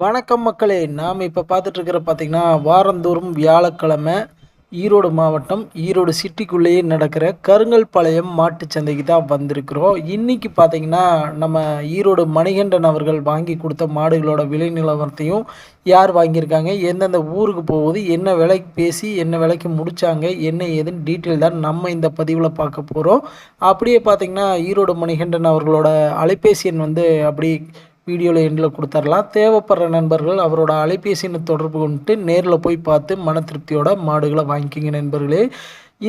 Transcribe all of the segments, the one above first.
வணக்கம் மக்களே நாம் இப்போ பார்த்துட்ருக்கிற பார்த்திங்கன்னா வாரந்தோறும் வியாழக்கிழமை ஈரோடு மாவட்டம் ஈரோடு சிட்டிக்குள்ளேயே நடக்கிற கருங்கல்பாளையம் மாட்டு சந்தைக்கு தான் வந்திருக்கிறோம். இன்றைக்கி பார்த்தீங்கன்னா நம்ம ஈரோடு மணிகண்டன் அவர்கள் வாங்கி கொடுத்த மாடுகளோட விலை நிலவரத்தையும் யார் வாங்கியிருக்காங்க எந்தெந்த ஊருக்கு போகுது என்ன விலைக்கு பேசி என்ன விலைக்கு முடித்தாங்க என்ன ஏதுன்னு டீட்டெயில் தான் நம்ம இந்த பதிவில் பார்க்க போகிறோம் அப்படியே பார்த்தீங்கன்னா ஈரோடு மணிகண்டன் அவர்களோட அலைபேசி எண் வந்து அப்படி வீடியோவில் எண்டில் கொடுத்துர்லாம். தேவைப்படுற நண்பர்கள் அவரோட அலைபேசி தொடர்பு கொண்டு நேரில் போய் பார்த்து மன திருப்தியோட மாடுகளை வாங்கிக்கிங்க நண்பர்களே.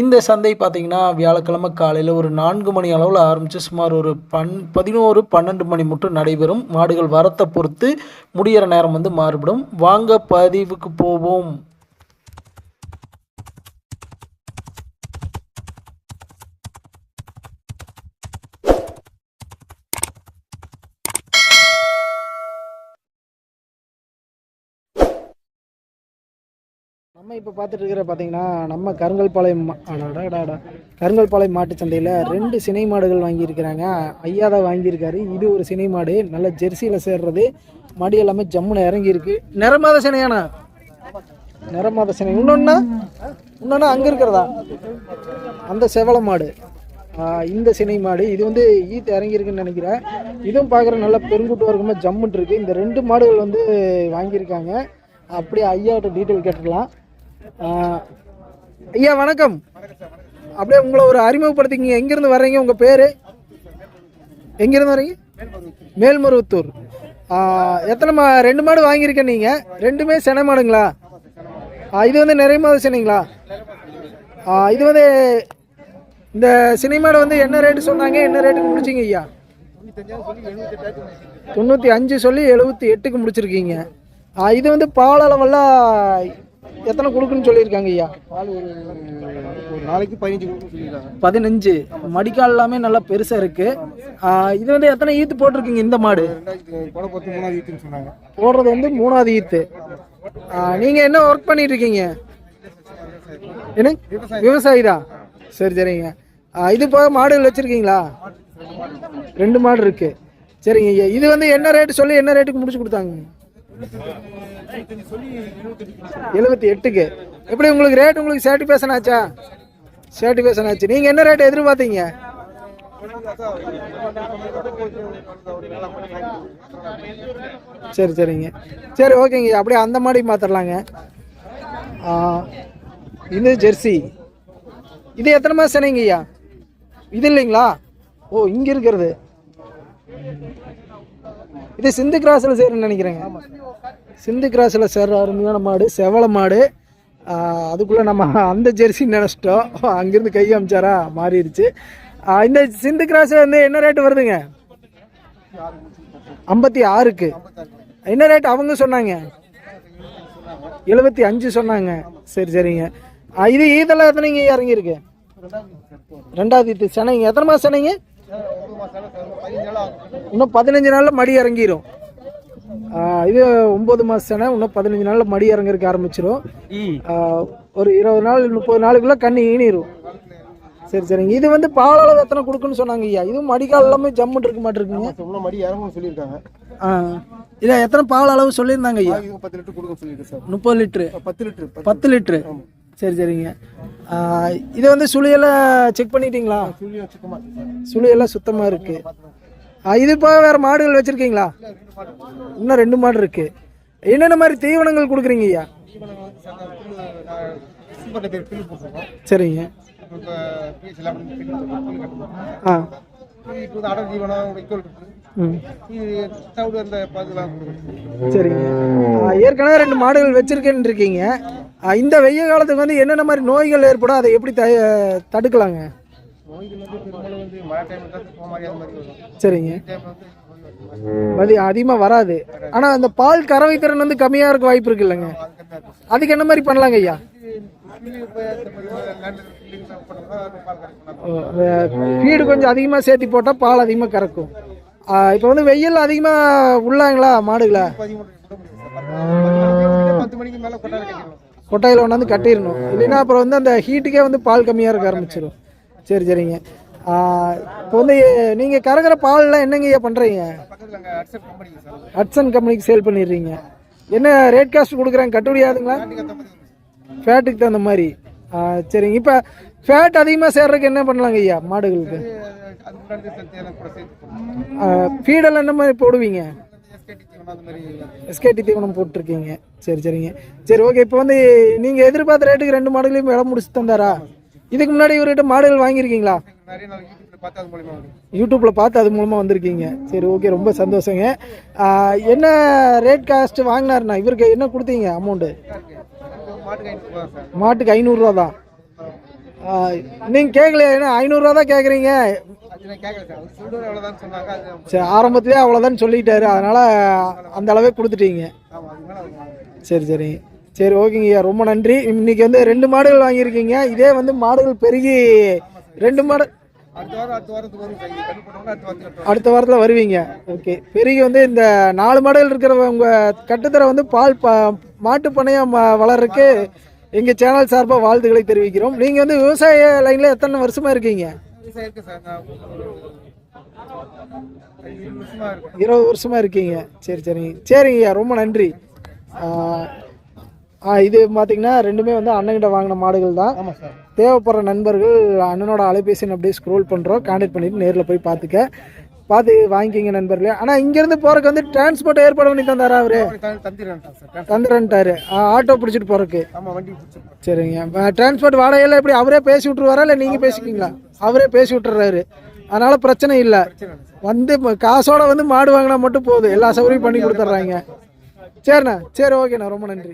இந்த சந்தை பார்த்திங்கன்னா வியாழக்கிழமை காலையில் ஒரு நான்கு மணி அளவில் ஆரம்பித்து சுமார் ஒரு பன் பதினோரு பன்னெண்டு மணி மட்டும் நடைபெறும். மாடுகள் வரத்தை பொறுத்து முடிகிற நேரம் வந்து மாறுபடும். வாங்க பதிவுக்கு போவோம். நம்ம இப்போ பார்த்துட்டு இருக்கிற பார்த்தீங்கன்னா நம்ம கருங்கல்பாளையம் மா- கருங்கல்பாளையம் மாட்டு சந்தையில் ரெண்டு சினை மாடுகள் வாங்கியிருக்கிறாங்க. ஐயா தான் வாங்கியிருக்காரு. இது ஒரு சினை மாடு. நல்ல ஜெர்சியில் சேர்றது. மடி எல்லாமே ஜம்முன்னு இறங்கியிருக்கு. நிறமாத சினையாண்ணா? நிறமாத சினை. இன்னொன்னா? இன்னொன்னா அங்கே இருக்கிறதா? அந்த செவல மாடு. இந்த சினை மாடு. இது வந்து ஈத்து இறங்கியிருக்குன்னு நினைக்கிறேன். இதுவும் பார்க்குற நல்ல பெருங்குட்டு வர்க்கமாக ஜம்முன் இருக்குது இந்த ரெண்டு மாடுகள் வந்து வாங்கியிருக்காங்க. அப்படியே ஐயாட்ட டீட்டெயில் கேட்டுக்கலாம் ஐயா வணக்கம். அப்படியே உங்களை ஒரு அறிமுகப்படுத்திக்கிங்க. எங்கேருந்து வர்றீங்க? உங்கள் பேர்? எங்கேருந்து வர்றீங்க? மேல்மருவத்தூர். எத்தனை மா ரெண்டு மாடு வாங்கியிருக்கேன் நீங்கள் ரெண்டுமே செனை மாடுங்களா? இது வந்து நிறைய மாதம் சினைங்களா இது வந்து இந்த சினிமாவில் வந்து என்ன ரேட்டு சொன்னாங்க? என்ன ரேட்டுக்கு முடிச்சிங்க ஐயா? தொண்ணூற்றி அஞ்சு சொல்லி எழுபத்தி எட்டுக்கு முடிச்சிருக்கீங்க. இது வந்து பால் அளவெல்லாம் எத்தனை கொடுக்குன்னு சொல்லியிருக்காங்க ஐயா? ஒரு நாளைக்கு பதினஞ்சு கொடுக்க சொல்லியிருக்காங்க. பதினஞ்சு. மடிக்கால் எல்லாமே நல்லா பெருசாக இருக்கு. ஆ, இது வந்து எத்தனை ஈத்து போட்டிருக்கீங்க இந்த மாடு? ரெண்டாயிரத்தி கொடை பத்து மூணாவது ஈத்துன்னு சொன்னாங்க. போடுறது வந்து மூணாவது ஈத்து. ஆ, நீங்க என்ன ஒர்க் பண்ணிட்டு இருக்கீங்க என்ன? விவசாயி தான் சரி சரிங்க. இது போக மாடுகள் வச்சிருக்கீங்களா? ரெண்டு மாடு இருக்கு. சரிங்க ஐயா. இது வந்து என்ன ரேட்டு சொல்லி என்ன ரேட்டுக்கு முடிச்சு கொடுத்தாங்க? எழுபத்தி எட்டுக்கு. எப்படி உங்களுக்கு ரேட் உங்களுக்கு சாட்டிஃபேஷன் ஆச்சா சாட்டிஃபேஷன் ஆச்சு நீங்கள் என்ன ரேட் எதிர்பார்த்தீங்க? சரி சரிங்க. சரி ஓகேங்க அப்படியே அந்த மாதிரி மாத்திரலாங்க. இது ஜெர்சி. இது எத்தனை மாதம் சொன்னீங்க ஐயா இது இல்லைங்களா? ஓ இங்கே இருக்கிறது. இது சிந்து கிராஸில் சேருன்னு நினைக்கிறேங்க. சிந்து கிராஸில் சேர்ற அருமையான மாடு செவல மாடு. அதுக்குள்ளே நம்ம அந்த ஜெர்சி நினச்சிட்டோம். அங்கேருந்து கை காமிச்சாரா மாறிடுச்சு. இந்த சிந்து கிராஸ் வந்து என்ன ரேட்டு வருதுங்க? ஐம்பத்தி ஆறுக்கு. என்ன ரேட் அவங்க சொன்னாங்க? எழுபத்தி அஞ்சு சொன்னாங்க. சரி சரிங்க. இது ஈதெல்லாம் எத்தனைங்க இறங்கியிருக்கு? ரெண்டாவது ஈத்து சென்னைங்க. எத்தனை மாதம் சென்னைங்க? இன்னும் பதினஞ்சு நாளில் மடி இறங்கிரும். ஆ, இது ஒம்பது மாதம் செனை இன்னும் பதினஞ்சு நாளில் மடி இறங்குறதுக்கு ஆரம்பிச்சிரும். ஆ, ஒரு இருபது நாள் முப்பது நாளுக்குள்ள கண்ணி ஈனிரும். சரி சரிங்க. இது வந்து பால் அளவு எத்தனை கொடுக்குன்னு சொன்னாங்க ஐயா. இதுவும் மடிக்கால் எல்லாமே ஜம்முன்னு இருக்க மாட்டிருக்குங்க. மடி இறங்கும்னு சொல்லியிருக்காங்க. ஆ இல்லை எத்தனை பால் அளவு சொல்லியிருந்தாங்க ஐயா? பத்து லிட்டர் கொடுக்க சொல்லியிருக்கேன் சார். முப்பது லிட்ரு பத்து லிட்டர் பத்து லிட்ரு சரி சரிங்க. இது வந்து சுழியெல்லாம் செக் பண்ணிட்டீங்களா? சுழியெல்லாம் சுத்தமாக இருக்கு. ஆ, இது போக வேறு மாடுகள் வச்சுருக்கீங்களா? இன்னும் ரெண்டு மாடு இருக்குது என்னென்ன மாதிரி தீவனங்கள் கொடுக்குறீங்க ஐயா? சரிங்க. ஆ. ம். சரிங்க. ஏற்கனவே ரெண்டு மாடுகள் வச்சிருக்கேன்னு இருக்கீங்க. இந்த வெய்ய காலத்துக்கு வந்து என்னென்ன மாதிரி நோய்கள் ஏற்படும் அதை எப்படி த தடுக்கலாங்க? நோய்கள் வந்து பெரும்பாலும் வந்து மழை டைமில் தான் போக மாதிரி அந்த மாதிரி வரும். சரிங்க. டைமில் வந்து மதி அதிகமாக வராது. ஆனால் அந்த பால் கறவை திறன் வந்து கம்மியாக இருக்க வாய்ப்பு இருக்கு இல்லைங்க. அது அதுக்கு என்ன மாதிரி பண்ணலாங்க ஐயா? அது ஃபீடு கொஞ்சம் அதிகமாக சேர்த்தி போட்டால் பால் அதிகமாக கறக்கும். இப்போ வந்து வெயில் அதிகமாக உள்ளாங்களா மாடுகளை? கொட்டாயில் கொண்டாந்து கட்டிடணும். இல்லைன்னா அப்புறம் வந்து அந்த ஹீட்டுக்கே வந்து பால் கம்மியாக இருக்க ஆரம்பிச்சிடும் சரி சரிங்க. இப்போ வந்து நீங்கள் கறக்கிற பால்லாம் என்னங்க ஐயா பண்ணுறீங்க ஹட்சன் கம்பெனிக்கு சேல் பண்ணிடுறீங்க. என்ன ரேட் காஸ்ட் கொடுக்குறாங்க? கட்டுப்படி ஆகுதுங்களா? ஃபேட்டுக்கு தகுந்த மாதிரி. ஆ, சரிங்க. இப்போ ஃபேட் அதிகமாக சேர்றதுக்கு என்ன பண்ணலாங்க ஐயா மாடுகளுக்கு? ஃபீடெல்லாம் என்ன மாதிரி போடுவீங்க? தீவனம் எஸ்கேடி தீவனம் போட்டிருக்கீங்க. சரி சரிங்க. சரி ஓகே இப்போ வந்து நீங்கள் எதிர்பார்த்த ரேட்டுக்கு ரெண்டு மாடுகளையும் விலை முடிச்சு தந்தாரா? இதுக்கு முன்னாடி இவர்கிட்ட மாடுகள் வாங்கியிருக்கீங்களா? யூடியூப்பில் பார்த்து அது மூலமாக வந்திருக்கீங்க. சரி ஓகே ரொம்ப சந்தோஷங்க. என்ன ரேட் காஸ்ட் வாங்கினாருண்ணா? இவருக்கு என்ன கொடுத்தீங்க அமௌண்ட்டு மாட்டுக்கு ஐநூறுரூவா தான். நீங்கள் கேட்கலையா ஏன்னா ஐநூறுரூவா தான் கேட்குறீங்க சார். அவ்வளோதான் ஆரம்பத்திலே அவ்வளோதான் சொல்லிட்டாரு. அதனால் அந்த அளவே கொடுத்துட்டீங்க. சரி சரி. சரி ஓகேங்கய்யா ரொம்ப நன்றி. இன்னைக்கு வந்து ரெண்டு மாடுகள் வாங்கியிருக்கீங்க. இதே வந்து மாடுகள் பெருகி ரெண்டு மாடு அடுத்த வாரத்தில் வருவீங்க. ஓகே. பெருகி வந்து இந்த நாலு மாடுகள் இருக்கிற உங்கள் கட்டுத்தரை வந்து பால் ப மாட்டு பண்ணையம் வளர்றதுக்கு எங்கள் சேனல் சார்பாக வாழ்த்துக்களை தெரிவிக்கிறோம். நீங்கள் வந்து விவசாய லைனில் எத்தனை வருஷமாக இருக்கீங்க? இருபது வருஷமாக இருக்கீங்க. சரி சரிங்க சரிங்கய்யா ரொம்ப நன்றி. இது பார்த்தீங்கன்னா ரெண்டுமே வந்து அண்ணன்கிட்ட வாங்கின மாடுகள் தான். தேவைப்படுற நண்பர்கள் அண்ணனோட அலைபேசி அப்படியே ஸ்க்ரோல் பண்ணுறோம் கான்டாக்ட் பண்ணிட்டு நேரில் போய் பார்த்துக்க பார்த்து வாங்கிக்கிங்க நண்பர்களே. ஆனால் இங்கேருந்து போகிறக்கு வந்து டிரான்ஸ்போர்ட் ஏற்பாடு பண்ணி தந்தாரா அவரு? தந்துறன்ட்டாரு ஆட்டோ பிடிச்சிட்டு போகிறக்கு சரிங்க. டிரான்ஸ்போர்ட் வாடகையெல்லாம் எப்படி அவரே பேசி விட்ருவாரா இல்லை நீங்கள் பேசிக்கிங்களா அவரே பேசி விட்டுறாரு. அதனால பிரச்சனை இல்லை. வந்து காசோட வந்து மாடு வாங்கினா மட்டும் போதும். எல்லா சௌகரியம் பண்ணி கொடுத்துட்றாங்க. சரிண்ணா. சரி ஓகேண்ணா. ரொம்ப நன்றி.